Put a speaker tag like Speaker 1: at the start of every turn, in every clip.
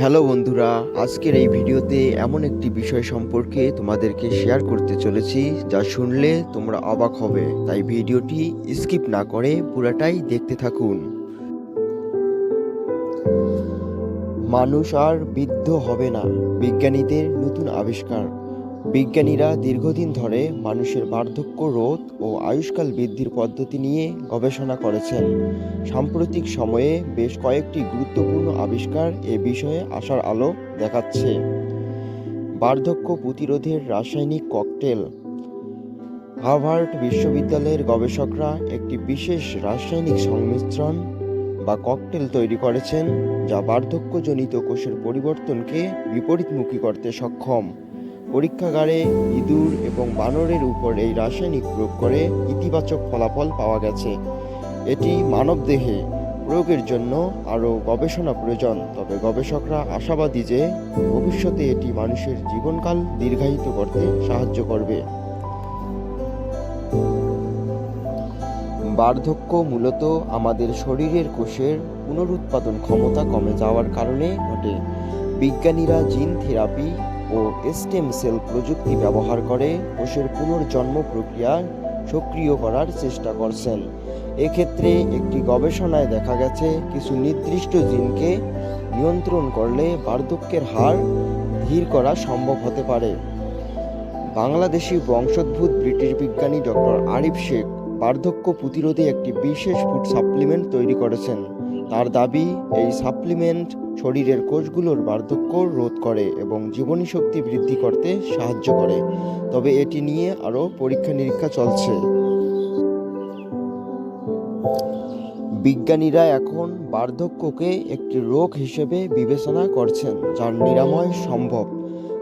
Speaker 1: Hello বন্ধুরা, আজকের এই ভিডিওতে এমন একটি বিষয় সম্পর্কে তোমাদেরকে শেয়ার করতে চলেছি, যা শুনলে তোমরা অবাক হবে। তাই ভিডিওটি স্কিপ না করে পুরাটাই দেখতে থাকুন। মানুষ আর বৃদ্ধ হবে না, বিজ্ঞানীদের নতুন আবিষ্কার। বিজ্ঞানীরা দীর্ঘদিন ধরে মানুষের বার্ধক্য রোধ ও আয়ুষ্কাল বৃদ্ধির পদ্ধতি নিয়ে গবেষণা করেছেন। সাম্প্রতিক সময়ে বেশ কয়েকটি গুরুত্বপূর্ণ আবিষ্কার এ বিষয়ে আসার আলো দেখাচ্ছে। বার্ধক্য প্রতিরোধের রাসায়নিক ককটেল। হার্ভার্ড বিশ্ববিদ্যালয়ের গবেষকরা একটি বিশেষ রাসায়নিক সংমিশ্রণ বা ককটেল তৈরি করেছেন, যা বার্ধক্যজনিত কোষের পরিবর্তনকে বিপরীতমুখী করতে সক্ষম। পরীক্ষাগারে ইঁদুর এবং বানরের উপর এই রাসায়নিক প্রয়োগ করে ইতিবাচক ফলাফল পাওয়া গেছে। এটি মানবদেহে প্রয়োগের জন্য আরও গবেষণা প্রয়োজন, তবে গবেষকরা আশাবাদী যে ভবিষ্যতে এটি মানুষের জীবনকাল দীর্ঘায়িত করতে সাহায্য করবে। বার্ধক্য মূলত আমাদের শরীরের কোষের পুনরুৎপাদন ক্ষমতা কমে যাওয়ার কারণে ঘটে। বিজ্ঞানীরা জিন থেরাপি ও স্টেম সেল প্রযুক্তি ব্যবহার করে কোষের পুনর্জন্ম প্রক্রিয়া সক্রিয় করার চেষ্টা করছেন। এক্ষেত্রে একটি গবেষণায় দেখা গেছে, কিছু নির্দিষ্ট জিনকে নিয়ন্ত্রণ করলে বার্ধক্যের হার ধীর করা সম্ভব হতে পারে। বাংলাদেশি বংশোদ্ভূত ব্রিটিশ বিজ্ঞানী ডক্টর আরিফ শেখ বার্ধক্য প্রতিরোধে একটি বিশেষ ফুড সাপ্লিমেন্ট তৈরি করেছেন। তার দাবি, এই সাপ্লিমেন্ট শরীরের কোষগুলোর বার্ধক্য রোধ করে এবং জীবনী শক্তি বৃদ্ধি করতে সাহায্য করে। তবে এটি নিয়ে আরও পরীক্ষা নিরীক্ষা চলছে। বিজ্ঞানীরা এখন বার্ধক্যকে একটি রোগ হিসেবে বিবেচনা করছেন, যার নিরাময় সম্ভব।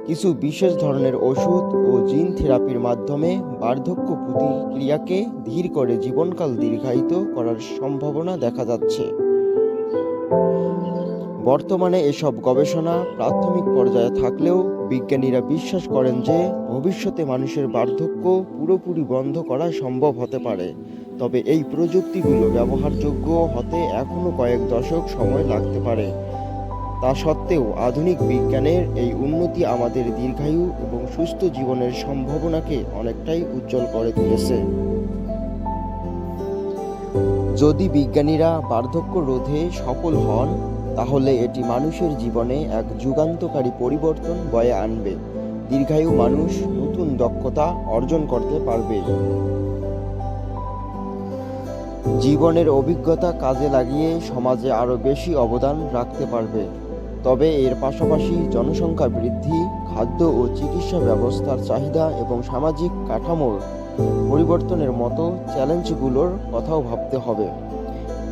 Speaker 1: কিছু বিশেষ ধরনের ওষুধ ও জিন থেরাপির মাধ্যমে বার্ধক্য প্রতিক্রিয়াকে ধীর করে জীবনকাল দীর্ঘায়িত করার সম্ভাবনা দেখা যাচ্ছে। বর্তমানে এসব গবেষণা প্রাথমিক পর্যায়ে থাকলেও বিজ্ঞানীরা বিশ্বাস করেন যে ভবিষ্যতে মানুষের বার্ধক্য পুরোপুরি বন্ধ করা সম্ভব হতে পারে। তবে এই প্রযুক্তিগুলো ব্যবহারযোগ্য হতে এখনও কয়েক দশক সময় লাগতে পারে। তা সত্ত্বেও আধুনিক বিজ্ঞানের এই উন্নতি আমাদের দীর্ঘায়ু এবং সুস্থ জীবনের সম্ভাবনাকে অনেকটাই উজ্জ্বল করে তুলেছে। যদি বিজ্ঞানীরা বার্ধক্য রোধে সফল হন, তাহলে এটি মানুষের জীবনে এক যুগান্তকারী পরিবর্তন বয়ে আনবে। দীর্ঘায়ু মানুষ নতুন দক্ষতা অর্জন করতে পারবে। জীবনের অভিজ্ঞতা কাজে লাগিয়ে সমাজে আরও বেশি অবদান রাখতে পারবে। তবে এর পাশাপাশি জনসংখ্যা বৃদ্ধি, খাদ্য ও চিকিৎসা ব্যবস্থার চাহিদা এবং সামাজিক কাঠামোর পরিবর্তনের মতো চ্যালেঞ্জগুলোর কথাও ভাবতে হবে।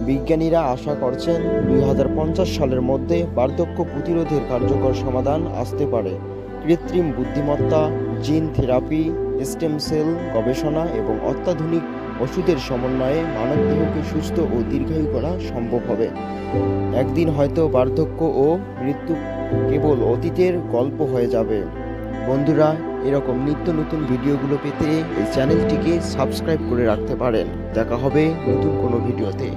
Speaker 1: বিজ্ঞানীরা আশা করছেন দু হাজার পঞ্চাশ সালের মধ্যে বার্ধক্য প্রতিরোধের কার্যকর সমাধান আসতে পারে। কৃত্রিম বুদ্ধিমত্তা, জিন থেরাপি, স্টেম সেল গবেষণা এবং অত্যাধুনিক ওষুধের সমন্বয়ে মানবদেহকে সুস্থ ও দীর্ঘায়ু করা সম্ভব হবে। একদিন হয়তো বার্ধক্য ও মৃত্যু কেবল অতীতের গল্প হয়ে যাবে। বন্ধুরা, এরকম নিত্য নতুন ভিডিওগুলো পেতে এই চ্যানেলটিকে সাবস্ক্রাইব করে রাখতে পারেন। দেখা হবে নতুন কোনো ভিডিওতে।